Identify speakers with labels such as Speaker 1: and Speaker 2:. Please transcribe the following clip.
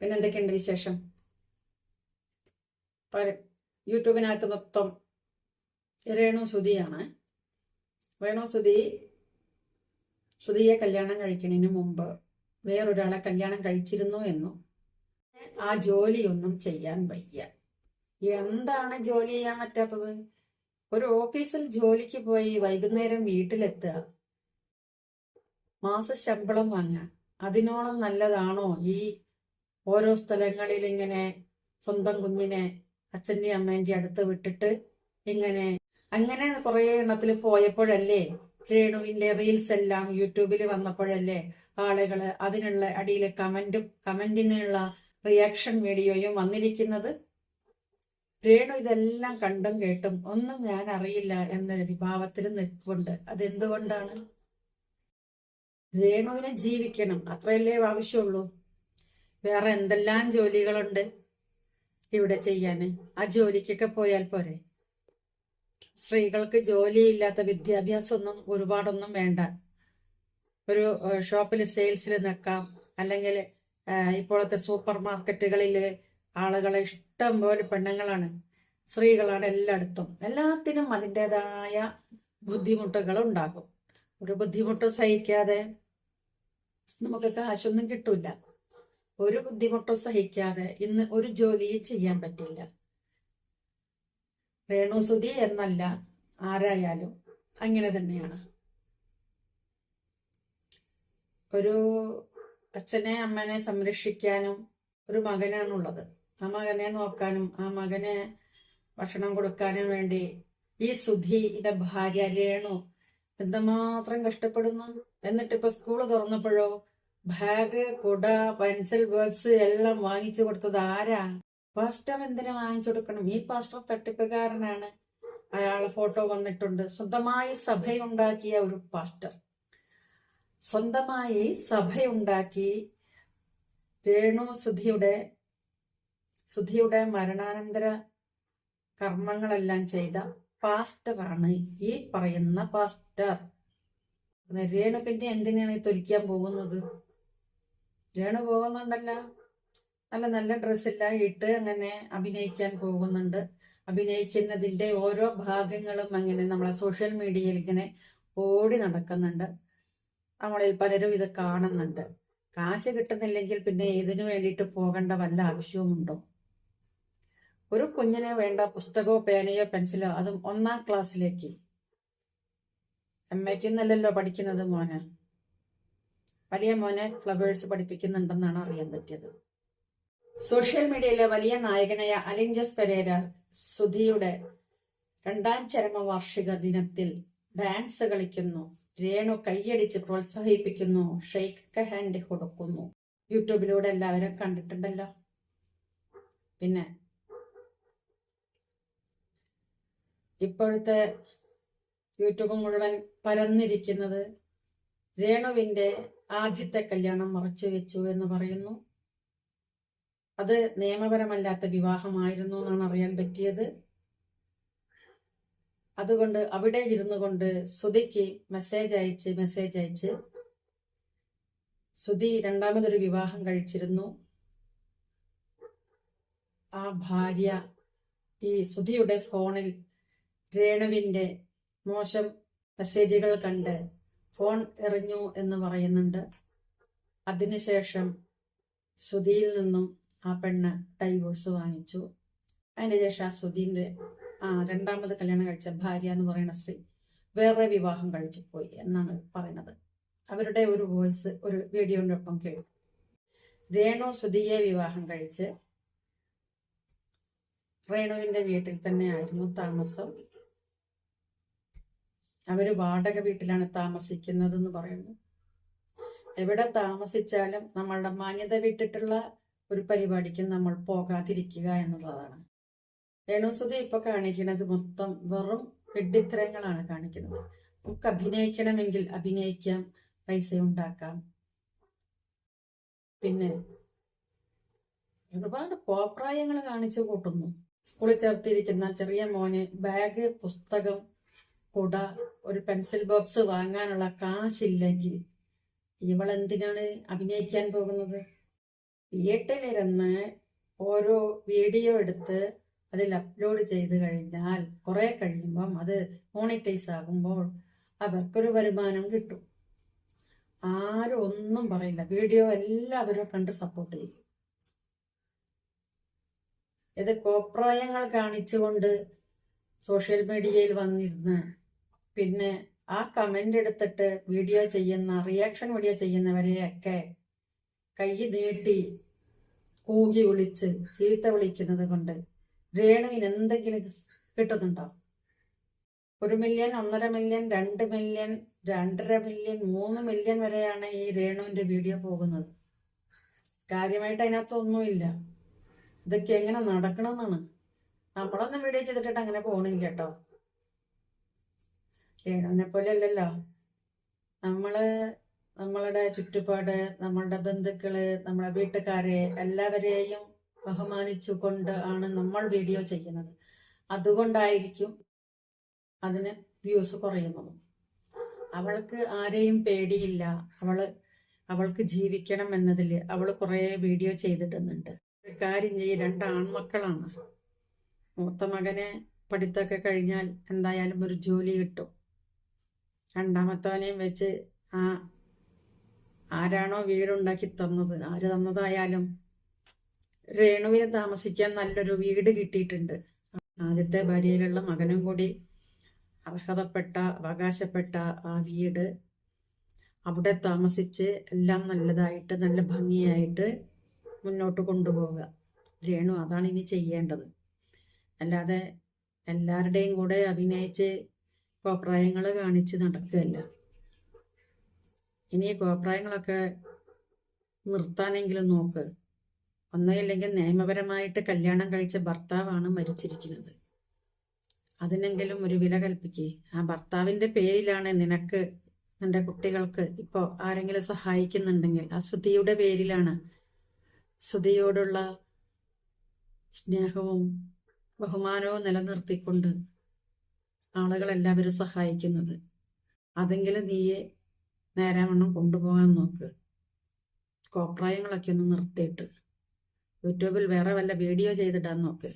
Speaker 1: പിന്നെ എന്തൊക്കെയുണ്ട് വിശേഷം? യൂട്യൂബിനകത്ത് മൊത്തം രേണു സുധിയാണ്. രേണു സുധി സുധിയെ കല്യാണം കഴിക്കുന്നതിന് മുമ്പ് വേറൊരാളെ കല്യാണം കഴിച്ചിരുന്നു എന്നും ആ ജോലിയൊന്നും ചെയ്യാൻ വയ്യ. എന്താണ് ജോലി ചെയ്യാൻ പറ്റാത്തത്? ഒരു ഓഫീസിൽ ജോലിക്ക് പോയി വൈകുന്നേരം വീട്ടിലെത്തുക മാസ ശമ്പളം വാങ്ങുക അതിനോളം നല്ലതാണോ ഈ ഓരോ സ്ഥലങ്ങളിൽ ഇങ്ങനെ സ്വന്തം കുഞ്ഞിനെ അച്ഛന്റെയും അമ്മേന്റെ അടുത്ത് വിട്ടിട്ട് ഇങ്ങനെ അങ്ങനെ കുറേ എണ്ണത്തിൽ പോയപ്പോഴല്ലേ രേണുവിന്റെ റീൽസ് എല്ലാം യൂട്യൂബിൽ വന്നപ്പോഴല്ലേ ആളുകൾ അതിനുള്ള അടിയിൽ കമന്റും കമന്റിനുള്ള റിയാക്ഷൻ വീഡിയോയും വന്നിരിക്കുന്നത്? രേണു ഇതെല്ലാം കണ്ടും കേട്ടും ഒന്നും ഞാൻ അറിയില്ല എന്ന വിഭാവത്തിൽ നിൽപ്പുണ്ട്. അതെന്തുകൊണ്ടാണ്? രേണുവിനെ ജീവിക്കണം അത്രയല്ലേ ആവശ്യമുള്ളൂ. വേറെ എന്തെല്ലാം ജോലികളുണ്ട് ഇവിടെ ചെയ്യാന്? ആ ജോലിക്കൊക്കെ പോയാൽ പോരെ. സ്ത്രീകൾക്ക് ജോലിയില്ലാത്ത വിദ്യാഭ്യാസമൊന്നും ഒരുപാടൊന്നും വേണ്ട. ഒരു ഷോപ്പിൽ സെയിൽസിൽ നിൽക്കാം. അല്ലെങ്കിൽ ഇപ്പോഴത്തെ സൂപ്പർ മാർക്കറ്റുകളിൽ ആളുകളെ ഇഷ്ടം പോലെ പെണ്ണുങ്ങളാണ്. സ്ത്രീകളാണ് എല്ലായിടത്തും. എല്ലാത്തിനും അതിന്റെതായ ബുദ്ധിമുട്ടുകൾ ഉണ്ടാകും ഒരു ബുദ്ധിമുട്ട് സഹിക്കാതെ നമുക്ക് കാശൊന്നും കിട്ടൂല. ഒരു ബുദ്ധിമുട്ടും സഹിക്കാതെ ഇന്ന് ഒരു ജോലിയും ചെയ്യാൻ പറ്റില്ല. രേണുസുതി എന്നല്ല ആരായാലും അങ്ങനെ തന്നെയാണ്. ഒരു അച്ഛനെ അമ്മനെ സംരക്ഷിക്കാനും ഒരു മകനാണുള്ളത്. ആ മകനെ നോക്കാനും ആ മകനെ ഭക്ഷണം കൊടുക്കാനും വേണ്ടി ഈ സുധി സുധിയുടെ ഭാര്യ രേണു എന്തുമാത്രം കഷ്ടപ്പെടുന്നു. എന്നിട്ടിപ്പോ സ്കൂൾ തുറന്നപ്പോഴോ ബാഗ് കുട പെൻസിൽ ബോക്സ് എല്ലാം വാങ്ങിച്ചു കൊടുത്തത് ആരാ? പാസ്റ്റർ എന്തിനു വാങ്ങിച്ചു കൊടുക്കണം? ഈ പാസ്റ്റർ തട്ടിപ്പുകാരനാണ്. അയാളെ ഫോട്ടോ വന്നിട്ടുണ്ട്. സ്വന്തമായി സഭയുണ്ടാക്കിയ ഒരു പാസ്റ്റർ സ്വന്തമായി സഭയുണ്ടാക്കി രേണു സുധിയുടെ സുധിയുടെ മരണാനന്തര കർമ്മങ്ങളെല്ലാം ചെയ്ത പാസ്റ്ററാണ് ഈ പറയുന്ന പാസ്റ്റർ രേണു പിന്നെ എന്തിനാണ് തൊലിക്കാൻ പോകുന്നത്? രേണു പോകുന്നുണ്ടല്ലോ. നല്ല നല്ല ഡ്രസ്സെല്ലാം ഇട്ട് അങ്ങനെ അഭിനയിക്കാൻ പോകുന്നുണ്ട്. അഭിനയിക്കുന്നതിന്റെ ഓരോ ഭാഗങ്ങളും അങ്ങനെ നമ്മളെ സോഷ്യൽ മീഡിയയിൽ ഇങ്ങനെ ഓടി നടക്കുന്നുണ്ട്. നമ്മളിൽ പലരും ഇത് കാണുന്നുണ്ട്. കാശ് കിട്ടുന്നില്ലെങ്കിൽ പിന്നെ ഇതിനു വേണ്ടിയിട്ട് പോകേണ്ട വല്ല ആവശ്യവുമുണ്ടോ? ഒരു കുഞ്ഞിന് വേണ്ട പുസ്തകമോ പേനയോ പെൻസിലോ അതും ഒന്നാം ക്ലാസ്സിലേക്ക് എം എക്കൊന്നല്ലല്ലോ പഠിക്കുന്നത് മോന്. വലിയ മോനെ ഫ്ലവേഴ്സ് പഠിപ്പിക്കുന്നുണ്ടെന്നാണ് അറിയാൻ പറ്റിയത്. സോഷ്യൽ മീഡിയയിലെ വലിയ നായകനായ അലിൻ ജോസ് പെരേര സുധിയുടെ രണ്ടാം ചരമ വാർഷിക ദിനത്തിൽ ഡാൻസ് കളിക്കുന്നു രേണു കൈയടിച്ച് പ്രോത്സാഹിപ്പിക്കുന്നു ഷെയ്ക്ക് ഹാൻഡ് കൊടുക്കുന്നു. യൂട്യൂബിലൂടെ എല്ലാവരും കണ്ടിട്ടുണ്ടല്ലോ. പിന്നെ ഇപ്പോഴത്തെ യൂട്യൂബ് മുഴുവൻ പരന്നിരിക്കുന്നത് രേണുവിന്റെ ആദ്യത്തെ കല്യാണം മറച്ചു വെച്ചു എന്ന് പറയുന്നു. അത് നിയമപരമല്ലാത്ത വിവാഹമായിരുന്നു എന്നാണ് അറിയാൻ പറ്റിയത്. അതുകൊണ്ട് അവിടെ ഇരുന്നു കൊണ്ട് സുധിക്ക് മെസ്സേജ് അയച്ച് മെസ്സേജ് അയച്ച് സുധി രണ്ടാമതൊരു വിവാഹം കഴിച്ചിരുന്നു. ആ ഭാര്യ ഈ സുധിയുടെ ഫോണിൽ രേണുവിന്റെ മോശം മെസ്സേജുകൾ കണ്ട് ഫോൺ എറിഞ്ഞു എന്ന് പറയുന്നുണ്ട്. അതിനുശേഷം സുധിയിൽ നിന്നും ആ പെണ്ണ് ഡൈവോഴ്സ് വാങ്ങിച്ചു. അതിന് ശേഷം ആ ശ്രുതിന്റെ ആ രണ്ടാമത് കല്യാണം കഴിച്ച ഭാര്യ എന്ന് പറയുന്ന സ്ത്രീ വേറെ വിവാഹം കഴിച്ചു പോയി എന്നാണ് പറയുന്നത്. അവരുടെ ഒരു വോയിസ് ഒരു വീഡിയോന്റെ ഒപ്പം കേട്ടു. രേണു സുധിയെ വിവാഹം കഴിച്ച് റേണുവിന്റെ വീട്ടിൽ തന്നെ ആയിരുന്നു താമസം. അവർ വാടക വീട്ടിലാണ് താമസിക്കുന്നത് എന്ന് പറയുന്നു. എവിടെ താമസിച്ചാലും നമ്മളുടെ മാന്യത വിട്ടിട്ടുള്ള ഒരു പരിപാടിക്ക് നമ്മൾ പോകാതിരിക്കുക എന്നുള്ളതാണ്. രേണുസുതി ഇപ്പൊ കാണിക്കുന്നത് മൊത്തം വെറും വെഡിത്തരങ്ങളാണ് കാണിക്കുന്നത്. നമുക്ക് അഭിനയിക്കണമെങ്കിൽ അഭിനയിക്കാം പൈസ ഉണ്ടാക്കാം. പിന്നെ ഒരുപാട് കോപ്രായങ്ങൾ കാണിച്ചു കൂട്ടുന്നു. സ്കൂളിൽ ചേർത്തിരിക്കുന്ന ചെറിയ മോന് ബാഗ് പുസ്തകം കുട ഒരു പെൻസിൽ ബോക്സ് വാങ്ങാനുള്ള കാശില്ലെങ്കിൽ ഇവൾ എന്തിനാണ് അഭിനയിക്കാൻ പോകുന്നത്? വീട്ടിലിരുന്ന് ഓരോ വീഡിയോ എടുത്ത് അതിൽ അപ്ലോഡ് ചെയ്ത് കഴിഞ്ഞാൽ കുറെ കഴിയുമ്പം അത് മോണിറ്റൈസ് ആകുമ്പോൾ അവർക്കൊരു വരുമാനം കിട്ടും. ആരും ഒന്നും പറയില്ല. വീഡിയോ എല്ലാവരും കണ്ട് സപ്പോർട്ട് ചെയ്യും. ഇത് കോപ്രായങ്ങൾ കാണിച്ചുകൊണ്ട് സോഷ്യൽ മീഡിയയിൽ വന്നിരുന്ന് പിന്നെ ആ കമന്റ് എടുത്തിട്ട് വീഡിയോ ചെയ്യുന്ന റിയാക്ഷൻ വീഡിയോ ചെയ്യുന്നവരെയൊക്കെ കൈ നീട്ടി കൂകി വിളിച്ച് ചീത്ത വിളിക്കുന്നത് കൊണ്ട് രേണുവിന് എന്തെങ്കിലും കിട്ടുന്നുണ്ടോ? ഒരു മില്യൺ ഒന്നര മില്യൺ രണ്ട് മില്യൺ രണ്ടര മില്യൺ മൂന്ന് മില്യൺ വരെയാണ് ഈ രേണുവിന്റെ വീഡിയോ പോകുന്നത്. കാര്യമായിട്ട് അതിനകത്തൊന്നുമില്ല. ഇതൊക്കെ എങ്ങനെ നടക്കണമെന്നാണ്. നമ്മളൊന്നും വീഡിയോ ചെയ്തിട്ടിട്ട് അങ്ങനെ പോകണില്ല കേട്ടോ. രേണുവിനെ പോലെ അല്ലല്ലോ നമ്മൾ നമ്മളുടെ ചുറ്റുപാട് നമ്മളുടെ ബന്ധുക്കൾ നമ്മുടെ വീട്ടുകാരെ എല്ലാവരെയും ബഹുമാനിച്ചു കൊണ്ട് ആണ് നമ്മൾ വീഡിയോ ചെയ്യുന്നത്. അതുകൊണ്ടായിരിക്കും അതിന് വ്യൂസ് കുറയുന്നത്. അവൾക്ക് ആരെയും പേടിയില്ല. അവൾ അവൾക്ക് ജീവിക്കണം എന്നതിൽ അവൾ കുറേ വീഡിയോ ചെയ്തിടുന്നുണ്ട്. ഒരു കാര്യം ചെയ്യും രണ്ട് ആൺമക്കളാണ്. മൂത്ത മകനെ പഠിത്തമൊക്കെ കഴിഞ്ഞാൽ എന്തായാലും ഒരു ജോലി കിട്ടും. രണ്ടാമത്തവനെയും വെച്ച് ആ ആരാണോ വീടുണ്ടാക്കി തന്നത്? ആര് തന്നതായാലും രേണുവിന് താമസിക്കാൻ നല്ലൊരു വീട് കിട്ടിയിട്ടുണ്ട്. ആദ്യത്തെ ഭാര്യയിലുള്ള മകനും കൂടി അർഹതപ്പെട്ട അവകാശപ്പെട്ട ആ വീട് അവിടെ താമസിച്ച് എല്ലാം നല്ലതായിട്ട് നല്ല ഭംഗിയായിട്ട് മുന്നോട്ട് കൊണ്ടുപോവുക. രേണു അതാണ് ഇനി ചെയ്യേണ്ടത്. അല്ലാതെ എല്ലാവരുടെയും കൂടെ അഭിനയിച്ച് കോപ്രായങ്ങൾ കാണിച്ച് നടക്കുകയല്ല. ഇനി കോപ്രായങ്ങളൊക്കെ നിർത്താനെങ്കിലും നോക്ക്. ഒന്നുമില്ലെങ്കിൽ നിയമപരമായിട്ട് കല്യാണം കഴിച്ച ഭർത്താവാണ് മരിച്ചിരിക്കുന്നത്. അതിനെങ്കിലും ഒരു വില കൽപ്പിക്കേ. ആ ഭർത്താവിന്റെ പേരിലാണ് നിനക്ക് നിന്റെ കുട്ടികൾക്ക് ഇപ്പോൾ ആരെങ്കിലും സഹായിക്കുന്നുണ്ടെങ്കിൽ ആ ശ്രുതിയുടെ പേരിലാണ് ശ്രുതിയോടുള്ള സ്നേഹവും ബഹുമാനവും നിലനിർത്തിക്കൊണ്ട് ആളുകളെല്ലാവരും സഹായിക്കുന്നത്. അതെങ്കിലും നീയെ നേരാവണ്ണം കൊണ്ടുപോകാൻ നോക്ക്. കോപ്രായങ്ങളൊക്കെ ഒന്ന് നിർത്തിയിട്ട്. യൂട്യൂബിൽ വേറെ വല്ല വീഡിയോ ചെയ്തിടാൻ നോക്ക്.